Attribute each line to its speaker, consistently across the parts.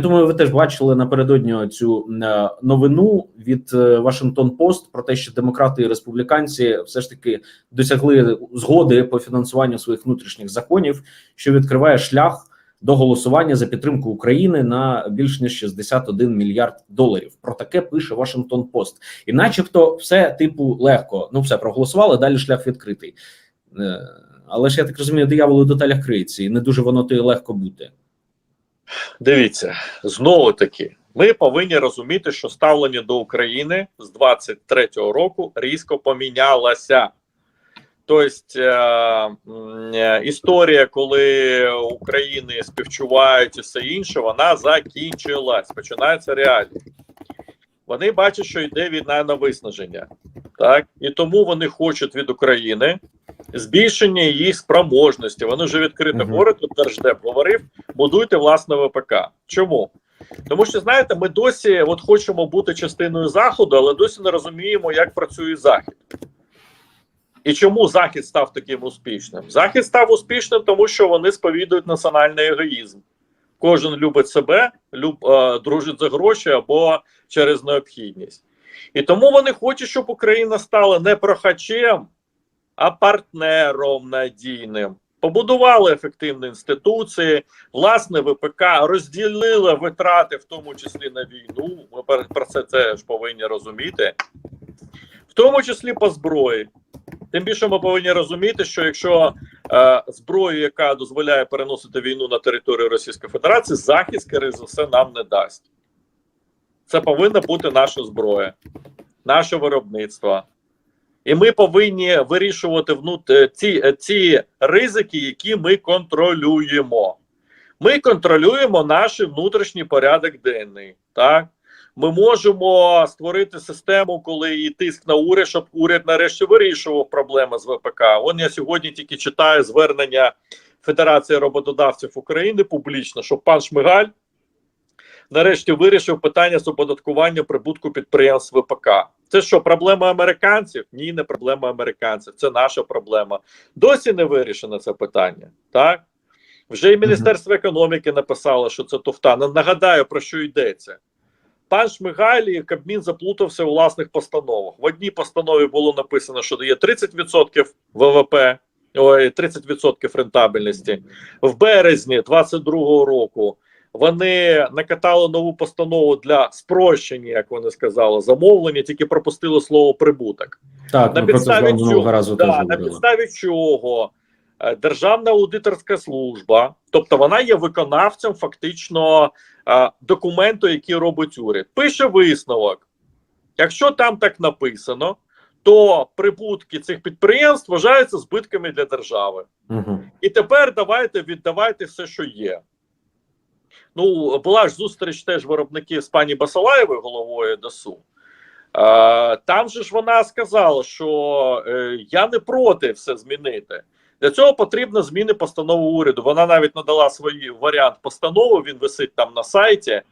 Speaker 1: Думаю, ви теж бачили напередодні цю е, новину від е, Вашингтон Пост про те, що демократи і республіканці все ж таки досягли згоди по фінансуванню своїх внутрішніх законів, що відкриває шлях до голосування за підтримку України на більш ніж 61 мільярд доларів. Про таке пише Вашингтон Пост, і, начебто, все типу легко. Ну, все проголосували. Далі шлях відкритий. Е, Але ж я так розумію, диявол у деталях криється, і не дуже воно то і легко бути.
Speaker 2: Дивіться, знову таки, ми повинні розуміти, що ставлення до України з 23-го року різко помінялося. Тобто е, е, історія, коли України співчувають і все інше, вона закінчилась. Починається реальність. Вони бачать, що йде війна на виснаження, так і тому вони хочуть від України збільшення їх спроможності. Вони вже відкрито
Speaker 1: Мгм.
Speaker 2: говорять, тут Держдеп говорив, будуйте власне ВПК. Чому? Тому що знаєте, ми досі от хочемо бути частиною заходу, але досі не розуміємо, як працює захід. І чому захід став таким успішним? Захід став успішним, тому що вони сповідують національний егоїзм. Кожен любить себе, люб, е, дружить за гроші або через необхідність. І тому вони хочуть, щоб Україна стала не прохачем, а партнером надійним. Побудували ефективні інституції, власне, ВПК розділили витрати, в тому числі на війну. Ми про- це теж повинні розуміти, в тому числі по зброї. Тим більше ми повинні розуміти, що якщо е, зброю, яка дозволяє переносити війну на територію Російської Федерації, захист, скоріше за все, нам не дасть. Це повинна бути наша зброя, наше виробництво. І ми повинні вирішувати внут... е, ці, е, ці ризики, які ми контролюємо. Ми контролюємо наш внутрішній порядок денний. Так? Ми можемо створити систему, коли і тиск на уряд, щоб уряд нарешті вирішував проблеми з ВПК. Вон я сьогодні тільки читаю звернення Федерації роботодавців України публічно, що пан Шмигаль нарешті вирішив питання з оподаткування прибутку підприємств ВПК. Це що, проблема американців? Ні, не проблема американців. Це наша проблема. Досі не вирішено це питання. Так вже і Міністерство економіки написало, що це туфта. Нагадаю, про що йдеться. Пан Шмигаль і Кабмін заплутався у власних постановах. В одній постанові було написано, що дає 30% ВВП, ой, 30% рентабельності. В березні 22-го року вони накатали нову постанову для спрощення, як вони сказали, замовлення, тільки пропустили слово прибуток.
Speaker 1: Так,
Speaker 2: На підставі чого,
Speaker 1: разу
Speaker 2: да, на підставі чого е, Державна аудиторська служба, тобто вона є виконавцем фактично е, документу, який робить уряд. Пише висновок. Якщо там так написано, то прибутки цих підприємств вважаються збитками для держави.
Speaker 1: Угу.
Speaker 2: І тепер давайте віддавайте все, що є. Ну, була ж зустріч теж виробників з пані Басалаєвою, головою ДСУ. Там же ж вона сказала, що е, я не проти все змінити. Для цього потрібно зміни постанови уряду. Вона навіть надала свій варіант постанови, він висить там на сайті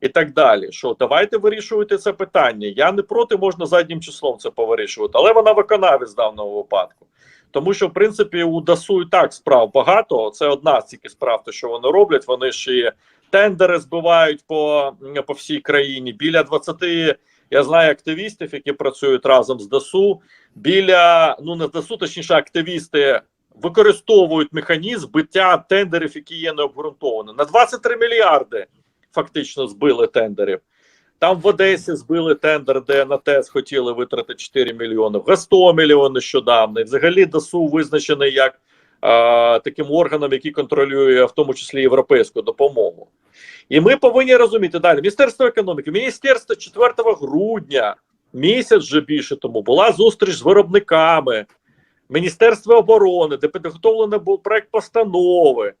Speaker 2: і так далі. Що давайте вирішувати це питання. Я не проти, можна заднім числом це повирішувати, але вона виконавець в даному випадку. Тому що, в принципі, у ДАСУ і так справ багато. Це одна з тільки справ, те, що вони роблять. Вони ж і тендери збивають по, по всій країні. Біля 20, я знаю активістів, які працюють разом з ДАСУ. Біля ну не ДАСУ, точніше, активісти використовують механізм збиття тендерів, які є необґрунтовані. На 23 мільярди фактично збили тендерів. Там в Одесі збили тендер, де на ТЕС хотіли витратити 4 мільйони, в Гастомелі нещодавно. Взагалі ДАСУ визначений як е, таким органом, який контролює в тому числі європейську допомогу. І ми повинні розуміти далі. Міністерство економіки, міністерство 4 грудня, місяць вже більше тому, була зустріч з виробниками, Міністерство оборони, де підготовлений був проект постанови.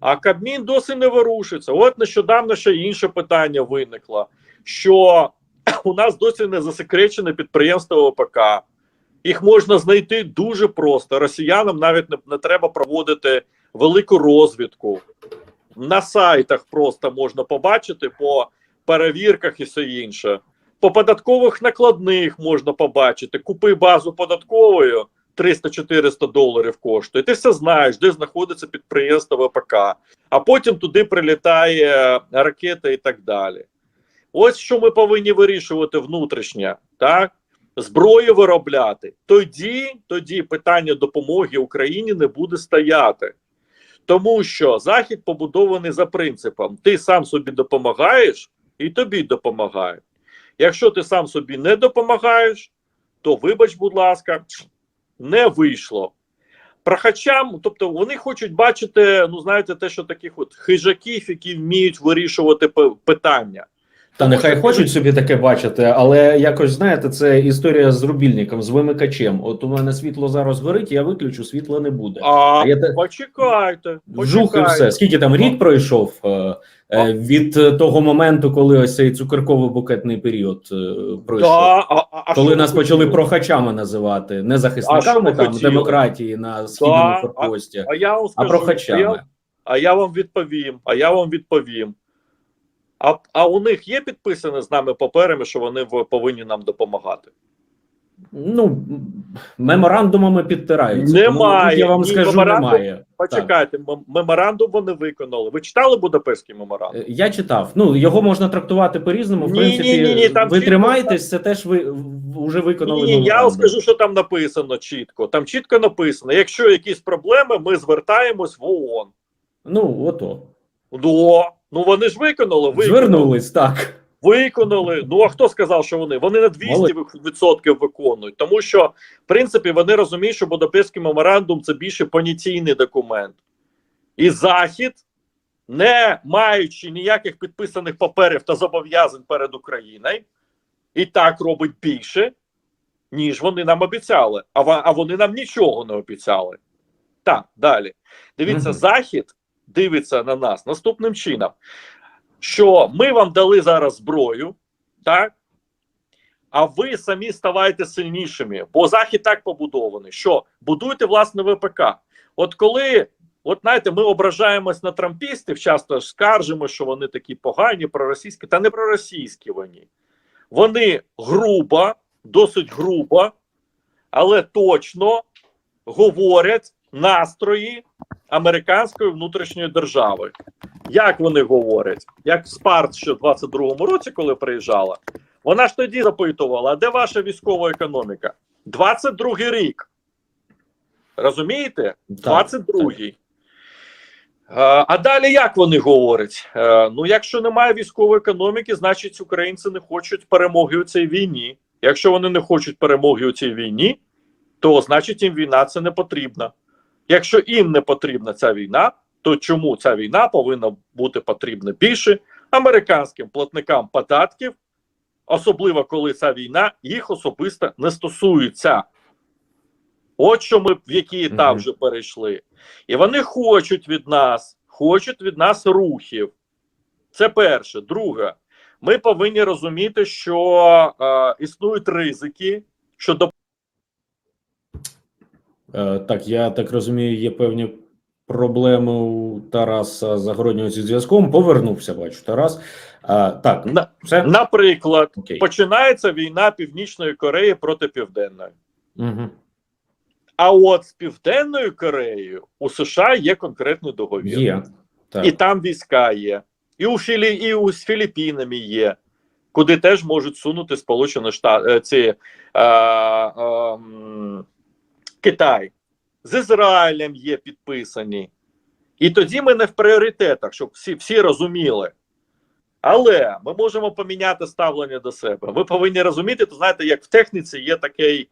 Speaker 2: А Кабмін досі не вирушиться. От нещодавно ще інше питання виникло, що у нас досі не засекречене підприємство ОПК. Їх можна знайти дуже просто. Росіянам навіть не, не треба проводити велику розвідку. На сайтах просто можна побачити по перевірках і все інше. По податкових накладних можна побачити. Купи базу податковою, 300-400 доларів коштує. Ти все знаєш, де знаходиться підприємство ВПК, а потім туди прилітає ракета і так далі. Ось що ми повинні вирішувати внутрішнє, так? Зброю виробляти. Тоді, тоді питання допомоги Україні не буде стояти. Тому що Захід побудований за принципом: ти сам собі допомагаєш, і тобі допомагають. Якщо ти сам собі не допомагаєш, то вибач, будь ласка, не вийшло. Прохачам, тобто вони хочуть бачити, ну знаєте, те, що таких от хижаків, які вміють вирішувати питання.
Speaker 1: Та нехай хочуть собі таке бачити, але якось знаєте, це історія з рубільником, з вимикачем. От у мене світло зараз горить, я виключу, світла не буде.
Speaker 2: А,
Speaker 1: А я те-
Speaker 2: почекайте,
Speaker 1: Вжух і
Speaker 2: почекайте.
Speaker 1: все. Скільки там рік пройшов е, е, від того моменту, коли ось цей цукерково-букетний період е, пройшов?
Speaker 2: Да, а, а, а
Speaker 1: коли
Speaker 2: що
Speaker 1: нас
Speaker 2: ви
Speaker 1: почали
Speaker 2: хотіли?
Speaker 1: прохачами називати, не
Speaker 2: А
Speaker 1: захисниками
Speaker 2: ви
Speaker 1: там
Speaker 2: хотіли?
Speaker 1: демократії на східному
Speaker 2: Да,
Speaker 1: форпості,
Speaker 2: А я вам
Speaker 1: а
Speaker 2: скажу,
Speaker 1: прохачами.
Speaker 2: я, а я вам відповім. А я вам відповім. А, а у них є підписане з нами паперами, що вони повинні нам допомагати.
Speaker 1: Ну меморандумами підтираються.
Speaker 2: Немає.
Speaker 1: Тому, я вам скажу,
Speaker 2: меморандум-
Speaker 1: немає.
Speaker 2: Почекайте, мем- меморандум вони виконали. Ви читали Будапештський меморандум?
Speaker 1: Е, Я читав. Ну його можна трактувати по-різному. В
Speaker 2: Ні,
Speaker 1: принципі,
Speaker 2: ні, ні, ні, там
Speaker 1: ви
Speaker 2: чітко-
Speaker 1: тримаєтесь, це теж ви вже виконали.
Speaker 2: Ні, я вам скажу, що там написано чітко. Там чітко написано: якщо якісь проблеми, ми звертаємось в ООН.
Speaker 1: Ну ото
Speaker 2: Ну, ну вони ж виконали, виконали.
Speaker 1: звернулись так.
Speaker 2: Виконали. Ну а хто сказав, що вони? Вони на 200% виконують, тому що в принципі вони розуміють, що Будапештський меморандум це більше понятійний документ, і Захід, не маючи ніяких підписаних паперів та зобов'язань перед Україною, і так робить більше, ніж вони нам обіцяли. А, а вони нам нічого не обіцяли. Так, далі. Дивіться,
Speaker 1: Мгм.
Speaker 2: Захід дивиться на нас наступним чином що ми вам дали зараз зброю, так? А ви самі ставайте сильнішими, бо захід так побудований, що будуйте власне ВПК. От коли, от знаєте, ми ображаємось на трампістів, часто скаржимо, що вони такі погані, проросійські, та не проросійські вони. Вони грубо, досить грубо, але точно говорять настрої американської внутрішньої держави. Як вони говорять? Як Спарт ще в 22-му році, коли приїжджала, вона ж тоді запитувала: а де ваша військова економіка? 22-й рік. Розумієте? 22-й. А, а далі як вони говорять? Е, ну, якщо немає військової економіки, значить українці не хочуть перемоги у цій війні. Якщо вони не хочуть перемоги у цій війні, то значить їм війна це не потрібна. Якщо їм не потрібна ця війна, то чому ця війна повинна бути потрібна більше американським платникам податків, особливо коли ця війна їх особисто не стосується. От що ми в який етап вже перейшли. І вони хочуть від нас, хочуть від нас рухів. Це перше. Друге, ми повинні розуміти, що е, існують ризики щодо
Speaker 1: Е, так, я так розумію, є певні проблеми у Тараса Загороднього зі зв'язком. Повернувся, бачу, Тарас. Е, так,
Speaker 2: На-
Speaker 1: все.
Speaker 2: Наприклад,
Speaker 1: Окей.
Speaker 2: починається війна Північної Кореї проти Південної.
Speaker 1: Угу.
Speaker 2: А от з Південною Кореєю у США є конкретний договір.
Speaker 1: Є. Так.
Speaker 2: І там війська є. І у Філі... і у з Філіппінами є, куди теж можуть сунути Сполучені Штати ці е, е, м, Китай. З Ізраїлем є підписані. І тоді ми не в пріоритетах, щоб всі, всі розуміли. Але ми можемо поміняти ставлення до себе. Ви повинні розуміти, то знаєте, як в техніці є такий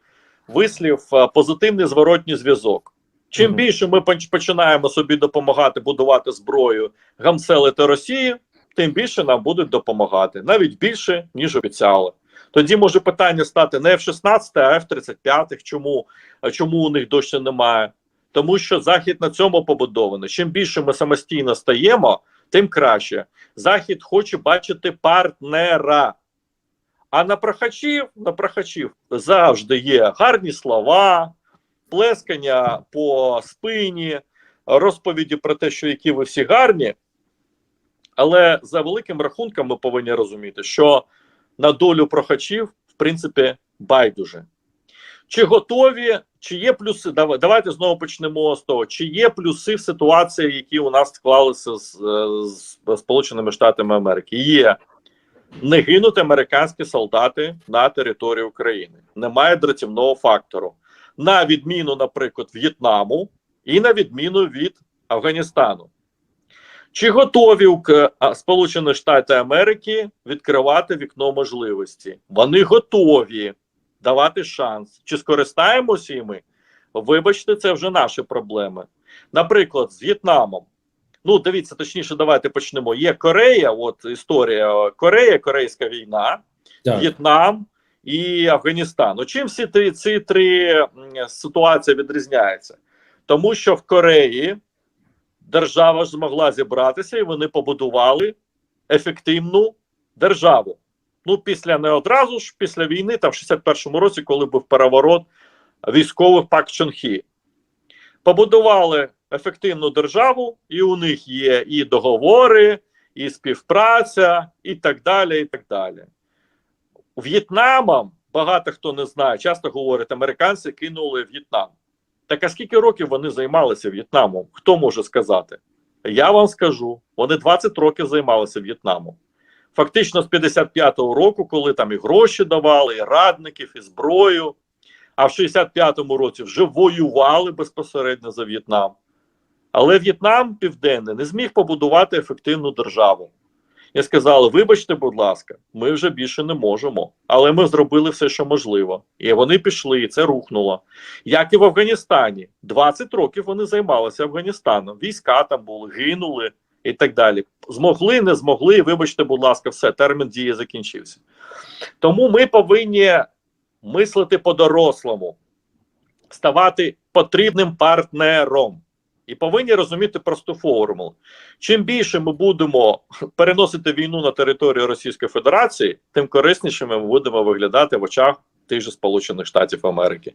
Speaker 2: вислів е, позитивний зворотній зв'язок. Чим
Speaker 1: Мгм.
Speaker 2: більше ми починаємо собі допомагати будувати зброю, гамселити Росію, тим більше нам будуть допомагати, навіть більше, ніж обіцяли. Тоді може питання стати не F-16, а F-35. Чому? Чому у них досі немає? Тому що Захід на цьому побудований. Чим більше ми самостійно стаємо, тим краще. Захід хоче бачити партнера. А на прохачів, на прохачів завжди є гарні слова, плескання по спині, розповіді про те, що які ви всі гарні. Але за великим рахунком ми повинні розуміти, що на долю прохачів, в принципі, байдуже. Чи готові, чи є плюси? Давайте знову почнемо з того, чи є плюси в ситуації, які у нас склалися з, е, з Сполученими Штатами Америки? Є. Не гинуть американські солдати на території України. Немає дратівного фактору. На відміну, наприклад, В'єтнаму і на відміну від Афганістану. Чи готові Сполучені Штати Америки відкривати вікно можливості? Вони готові давати шанс. Чи скористаємося і ми? Вибачте, це вже наші проблеми. Наприклад, з В'єтнамом. Ну, дивіться, точніше, давайте почнемо. Є Корея, от історія Корея, Корейська війна,
Speaker 1: Так.
Speaker 2: В'єтнам і Афганістан. Ну, чим всі ці три ситуації відрізняються? Тому що в Кореї держава ж змогла зібратися і вони побудували ефективну державу. Ну, після не одразу ж, після війни, там в 61-му році, коли був переворот військових Пак Чонхі. Побудували ефективну державу, і у них є і договори, і співпраця, і так далі. і так далі. В'єтнамом багато хто не знає, часто говорять, американці кинули В'єтнам. Так а скільки років вони займалися В'єтнамом? Хто може сказати? Я вам скажу: вони 20 років займалися В'єтнамом. Фактично з 55-го року, коли там і гроші давали, і радників, і зброю. А в 65-му році вже воювали безпосередньо за В'єтнам. Але В'єтнам Південний не зміг побудувати ефективну державу. І сказали: вибачте, будь ласка, ми вже більше не можемо. Але ми зробили все, що можливо. І вони пішли, і це рухнуло. Як і в Афганістані. 20 років вони займалися Афганістаном. Війська там були, гинули і так далі. Змогли, не змогли. Вибачте, будь ласка, все, термін дії закінчився. Тому ми повинні мислити по-дорослому, ставати потрібним партнером. І повинні розуміти просту формулу. Чим більше ми будемо переносити війну на територію Російської Федерації, тим кориснішими ми будемо виглядати в очах тих же Сполучених Штатів Америки.